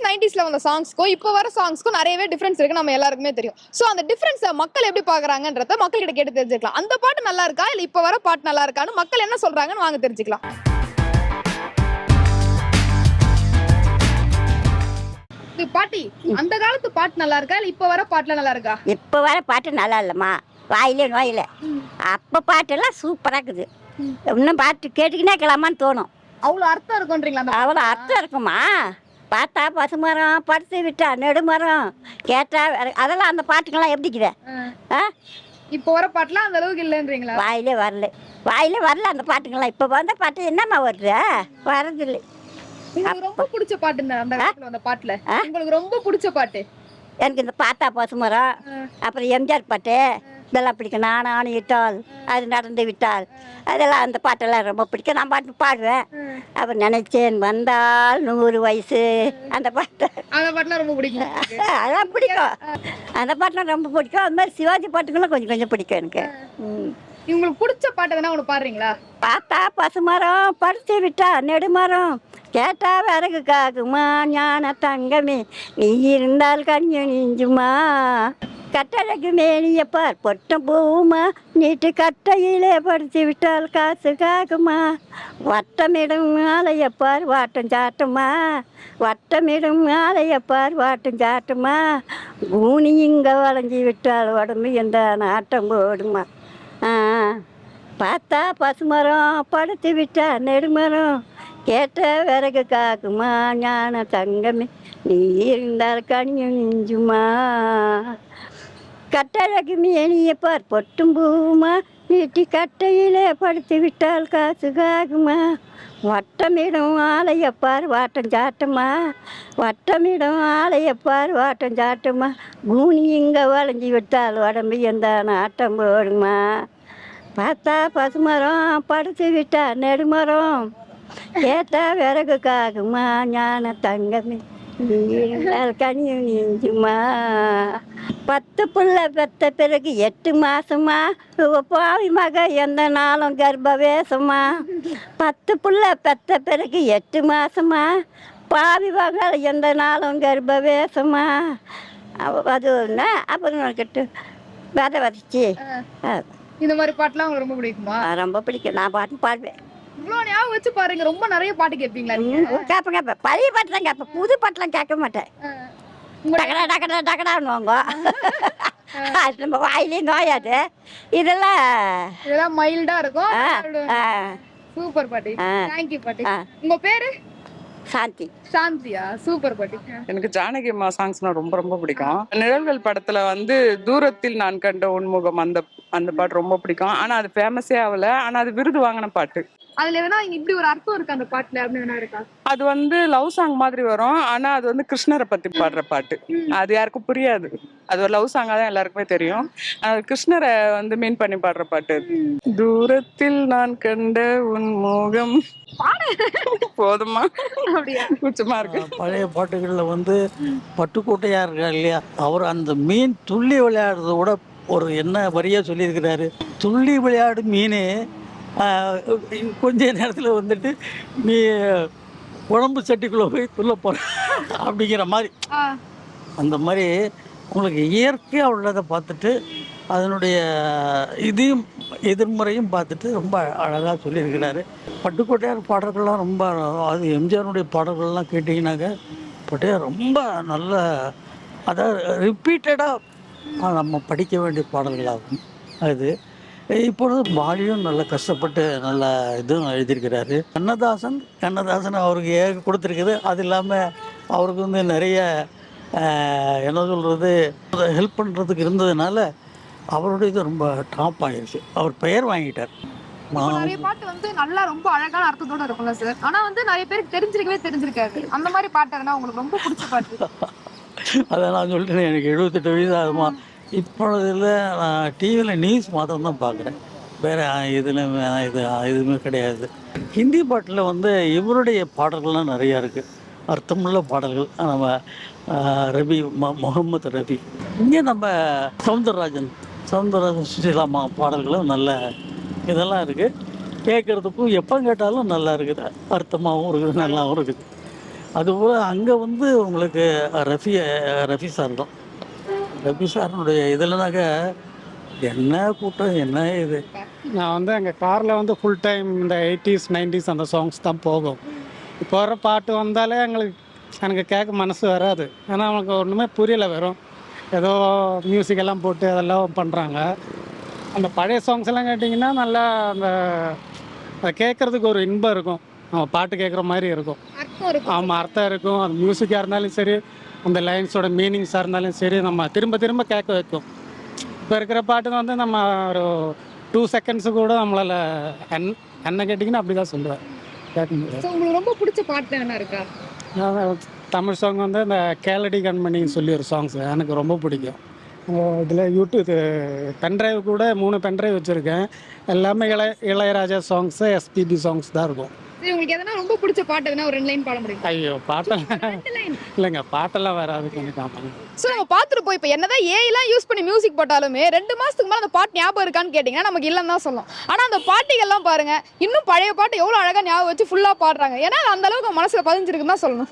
Eighties நைன்டிஸ்ல வந்த சாங்ஸ்க்கும் இப்போ வர சாங்ஸ்க்கும் நிறையவே டிஃபரன்ஸ் இருக்கு நம்ம எல்லாருக்குமே தெரியும். ஸோ அந்த டிஃபரன்ஸை மக்கள் எப்படி பாக்குறாங்கன்றத மக்கள் கிட்ட கேட்டு தெரிஞ்சுக்கலாம். அந்த பாட்டு நல்லா இருக்கா? இல்ல இப்போ வர பாட்டு நல்லா இருக்கான்னு மக்கள் என்ன சொல்றாங்கன்னு வாங்க தெரிஞ்சுக்கலாம். இது பாட்டி அந்த காலத்து பாட்டு நல்லா இருக்கா? இல்ல இப்போ வர பாட்டுல நல்லா இருக்கா? இப்போ வர பாட்டு நல்லா இல்லைம்மா. வாயிலே நோயில அப்போ பாட்டெல்லாம் சூப்பராக இருக்குது. இன்னும் பாட்டு கேட்டுக்கினே இருக்கலாமான்னு தோணும். அவ்வளவு அர்த்தம் இருக்குன்றீங்களா அவ்வளோ அர்த்தம் இருக்குமா பார்த்தா பசுமரம் படுத்து விட்டா நெடுமரம். கேட்டா அதெல்லாம் அந்த பாட்டுக்கெல்லாம் எப்படிக்குது ஆ. இப்போ வர பாட்டுலாம் அந்த அளவுக்கு இல்லைன்றீங்களா? வாயிலே வரல. வாயிலே வரல அந்த பாட்டுங்கெல்லாம் இப்போ வந்த பாட்டு என்னம்மா வருது? வரதில்லை. ரொம்ப பிடிச்ச பாட்டு அந்த பாட்டுல. உங்களுக்கு ரொம்ப பிடிச்ச பாட்டு. எனக்கு இந்த பார்த்தா பசுமரம் அப்புறம் எம்ஜிஆர் பாட்டு இதெல்லாம் பிடிக்கும். நான் ஆணி விட்டால் அது நடந்து விட்டால் அதெல்லாம் அந்த பாட்டெல்லாம் ரொம்ப பிடிக்கும். நான் பாட்டு பாடுவேன். அப்புறம் நினைச்சேன் வந்தால் நூறு வயசு. அந்த பாட்டு. அந்த பாட்டுலாம் ரொம்ப பிடிக்கும் அதெல்லாம் பிடிக்கும். அந்த பாட்டுலாம் ரொம்ப பிடிக்கும். அது மாதிரி சிவாஜி பாட்டுகளும் கொஞ்சம் கொஞ்சம் பிடிக்கும் எனக்கு. ம். உங்களுக்கு பிடிச்ச பாட்டு எதனா ஒன்று பாடுறீங்களா? பார்த்தா பசுமரம் படுத்து விட்டா நெடுமரம். கேட்டா விறகு காக்குமா? ஞான தங்கமே. நீ இருந்தால் கஞ்சு நீஞ்சுமா? கட்டழகு மேனியப்பார் பொட்டம் பூமா நீட்டு கட்டையிலே படுத்து விட்டால் காசு காக்குமா வட்டமிடும் ஆலையப்பார் வாட்டம் சாட்டுமா? வட்டமிடும் ஆலையப்பார் வாட்டம் சாட்டுமா? ஊனி இங்கே வளைஞ்சி விட்டால் உடம்பு எந்த நாட்டம் போடுமா? ஆ பார்த்தா பசுமரம் படுத்து விட்டா நெடுமரம். கேட்ட விறகு காக்குமா? ஞான தங்கமே நீ இருந்தால் கனியும் நெஞ்சுமா கட்டழகு மேனிய பார் பொட்டும் பூமா நீட்டி கட்டையிலே படுத்து விட்டால் காசுகாகுமா வட்டமிடும் ஆலையப்பார் வாட்டம் சாட்டுமா? வட்டமிடும் ஆலையப்பார் வாட்டம் சாட்டுமா? கூணி இங்கே வளைஞ்சி விட்டால் உடம்பு எந்த நாட்டம் போடுமா? பார்த்தா பசுமரம் படுத்து விட்டா நெடுமரம். கேட்டா விறகுக்காகுமா ஞான தங்கமே. கனியும் நீஞ்சுமா பத்து புள்ள பெத்த பிறகு எட்டு மாசமா? பாவி மக எந்த நாளும் கர்ப்பவேசமா? பத்து புள்ள பெத்த பிறகு எட்டு மாசமா? பாவி மகள் எந்த நாளும் கர்ப்பவேசமா? அது ஒன்று அப்புறம் கிட்ட விதை வதச்சி இந்த மாதிரி பாட்டுலாம் உங்களுக்கு ரொம்ப பிடிக்குமா? ரொம்ப பிடிக்கும். நான் பாட்டு பாடுவேன். இவ்வளோ ஞாபகம் வச்சு பாருங்க ரொம்ப நிறைய பாட்டு கேட்பீங்களா கேட்பேன் கேட்பேன். பழைய பாட்டுலாம் கேட்பேன். புது பாட்டுலாம் கேட்க மாட்டேன். டக்கடா டக்கடா டக்கடான்னுவாங்க அது நம்ம வாயிலே நோயாது. இதெல்லாம் இதெல்லாம் மைல்டா இருக்கும். சூப்பர் பாட்டி. தேங்க்யூ பாட்டி. உங்க பேரு? சாந்தி. சாந்தியா? சூப்பர் பாட்டி. எனக்கு ஜானகி அம்மா சாங்ஸ்னா ரொம்ப ரொம்ப பிடிக்கும். நிழல்கள் படத்துல வந்து தூரத்தில் நான் கண்ட உன்முகம் அந்த அந்த பாட்டு ரொம்ப பிடிக்கும். ஆனா அது ஃபேமஸே ஆகல. ஆனா அது விருது வாங்கின பாட்டு. அதுல வேணா இப்படி ஒரு அர்த்தம் இருக்கு அந்த பாட்டுல அப்படின்னு வேணா இருக்கா? அது வந்து லவ் சாங் மாதிரி வரும். ஆனா அது வந்து கிருஷ்ணரை பத்தி பாடுற பாட்டு. அது யாருக்கும் புரியாது. அது ஒரு லவ் சாங்கா தான் எல்லாருக்குமே தெரியும். அது கிருஷ்ணரை வந்து மீன் பண்ணி பாடுற பாட்டு. தூரத்தில் நான் கண்ட உன் முகம் போதுமா? அப்படியா? கூச்சமா இருக்கு. பழைய பாட்டுகளில் வந்து பட்டுக்கோட்டையா இருக்கார் இல்லையா? அவர் அந்த மீன் துள்ளி விளையாடுறத விட ஒரு என்ன வரியா சொல்லியிருக்கிறாரு? துள்ளி விளையாடு மீன் கொஞ்ச நேரத்தில் வந்துட்டு நீ குழம்பு சட்டிக்குள்ளே போய் துள்ள போற அப்படிங்கிற மாதிரி. அந்த மாதிரி உங்களுக்கு இயற்கையாக உள்ளதை பார்த்துட்டு அதனுடைய இதையும் எதிர்முறையும் பார்த்துட்டு ரொம்ப அழகாக சொல்லியிருக்கிறாரு. பட்டுக்கோட்டையார் பாடல்கள்லாம் ரொம்ப அது எம்ஜிஆருடைய பாடல்கள்லாம் கேட்டிங்கனாக்க பட்டையார் ரொம்ப நல்ல அதாவது ரிப்பீட்டடாக நம்ம படிக்க வேண்டிய பாடல்களாகும். அது இப்பொழுது பாலியும் நல்ல கஷ்டப்பட்டு நல்ல இதுவும் எழுதியிருக்கிறாரு. கண்ணதாசன் கண்ணதாசன் அவருக்கு ஏக கொடுத்துருக்குது. அது இல்லாமல் அவருக்கு வந்து நிறைய என்ன சொல்கிறது ஹெல்ப் பண்ணுறதுக்கு இருந்ததுனால அவருடைய இது ரொம்ப டாப் ஆகிடுச்சு அவர் பெயர் வாங்கிட்டார். நிறைய பாட்டு வந்து நல்லா ரொம்ப அழகான அர்த்தத்தோட இருக்கும்ல சார். ஆனா வந்து நிறைய பேருக்கு தெரிஞ்சிருக்கவே தெரிஞ்சிருக்காது. அந்த மாதிரி பாட்டு எதனா உங்களுக்கு ரொம்ப பிடிச்ச பாட்டு? அதை நான் சொல்லிட்டேன் எனக்கு எழுபத்தெட்டு வயசு ஆகுமா? இப்பொழுதுல நான் டிவியில் நியூஸ் மாத்திரம் தான் பார்க்குறேன். வேறு இதில் இது எதுவுமே கிடையாது. ஹிந்தி பாட்டில் வந்து இவருடைய பாடல்கள்லாம் நிறையா இருக்குது அர்த்தமுள்ள பாடல்கள். நம்ம ஆஹ், ரவி ம முகமது ரவி இங்கே நம்ம சவுந்தரராஜன். சவுந்தரராஜன் சுஷீலாமா பாடல்களும் நல்ல இதெல்லாம் இருக்குது கேட்குறதுக்கும் எப்போ கேட்டாலும் நல்லா இருக்குது. அர்த்தமாகவும் இருக்குது நல்லாவும் இருக்குது. அதுபோல் அங்கே வந்து உங்களுக்கு ரஃபி ரஃபி சார் தான். ரஃபி சாரினுடைய இதுலனாக்க என்ன கூட்டம் என்ன இது? நான் வந்து எங்கள் காரில் வந்து ஃபுல் டைம் இந்த எயிட்டிஸ் நைன்டிஸ் அந்த சாங்ஸ் தான் போகும். இப்போ வர பாட்டு வந்தாலே எங்களுக்கு எனக்கு கேட்க மனசு வராது. ஏன்னா அவங்களுக்கு ஒன்றுமே புரியலை வெறும். ஏதோ மியூசிக் எல்லாம் போட்டு அதெல்லாம் பண்ணுறாங்க அந்த பழைய சாங்ஸ் எல்லாம் கேட்டிங்கன்னா நல்லா அந்த கேட்குறதுக்கு ஒரு இன்பம் இருக்கும். நம்ம பாட்டு கேட்குற மாதிரி இருக்கும். அர்த்தம் இருக்கும். ஆமாம் அர்த்தம் இருக்கும். அது மியூசிக்காக இருந்தாலும் சரி அந்த லைன்ஸோட மீனிங்ஸாக இருந்தாலும் சரி நம்ம திரும்ப திரும்ப கேட்க வைக்கும். இப்போ இருக்கிற பாட்டு வந்து நம்ம ஒரு டூ செகண்ட்ஸு கூட நம்மளால் என் என்ன கேட்டிங்கன்னா அப்படி தான் சொல்லுவேன். கேட்க முடியாது உங்களுக்கு ரொம்ப பிடிச்ச பாட்டு என்ன இருக்கா? தமிழ் சாங் வந்து இந்த கேலடி கண்மணின்னு சொல்லி ஒரு சாங்ஸ் எனக்கு ரொம்ப பிடிக்கும். இதில் யூடியூப் பென்ட்ரைவ் கூட மூணு பென்ட்ரைவ் வச்சுருக்கேன். எல்லாமே இளைய இளையராஜா சாங்ஸு எஸ்பிபி சாங்ஸ் தான் இருக்கும். உங்களுக்கு எதனா ரொம்ப பிடிச்ச பாட்டு எதனா ஒரு ரெண்டு லைன் பாட முடியும்? ஐயோ பாட்டெல்லாம் இல்லைங்க பாட்டெல்லாம் வராது காப்பாங்க ஸோ நம்ம பார்த்துருப்போம் இப்போ என்னதான் ஏஐலாம் யூஸ் பண்ணி மியூசிக் போட்டாலுமே ரெண்டு மாசத்துக்கு மேலே அந்த பாட்டு ஞாபகம் இருக்கான்னு கேட்டிங்கன்னா நமக்கு இல்லைன்னு தான் சொல்லும் ஆனால் அந்த பாட்டிகள்லாம் பாருங்க இன்னும் பழைய பாட்டு எவ்வளோ அழகாக ஞாபகம் வச்சு ஃபுல்லாக பாடுறாங்க. ஏன்னா அந்த அளவுக்கு மனசில் பதிஞ்சிருக்குன்னு தான் சொல்லணும்.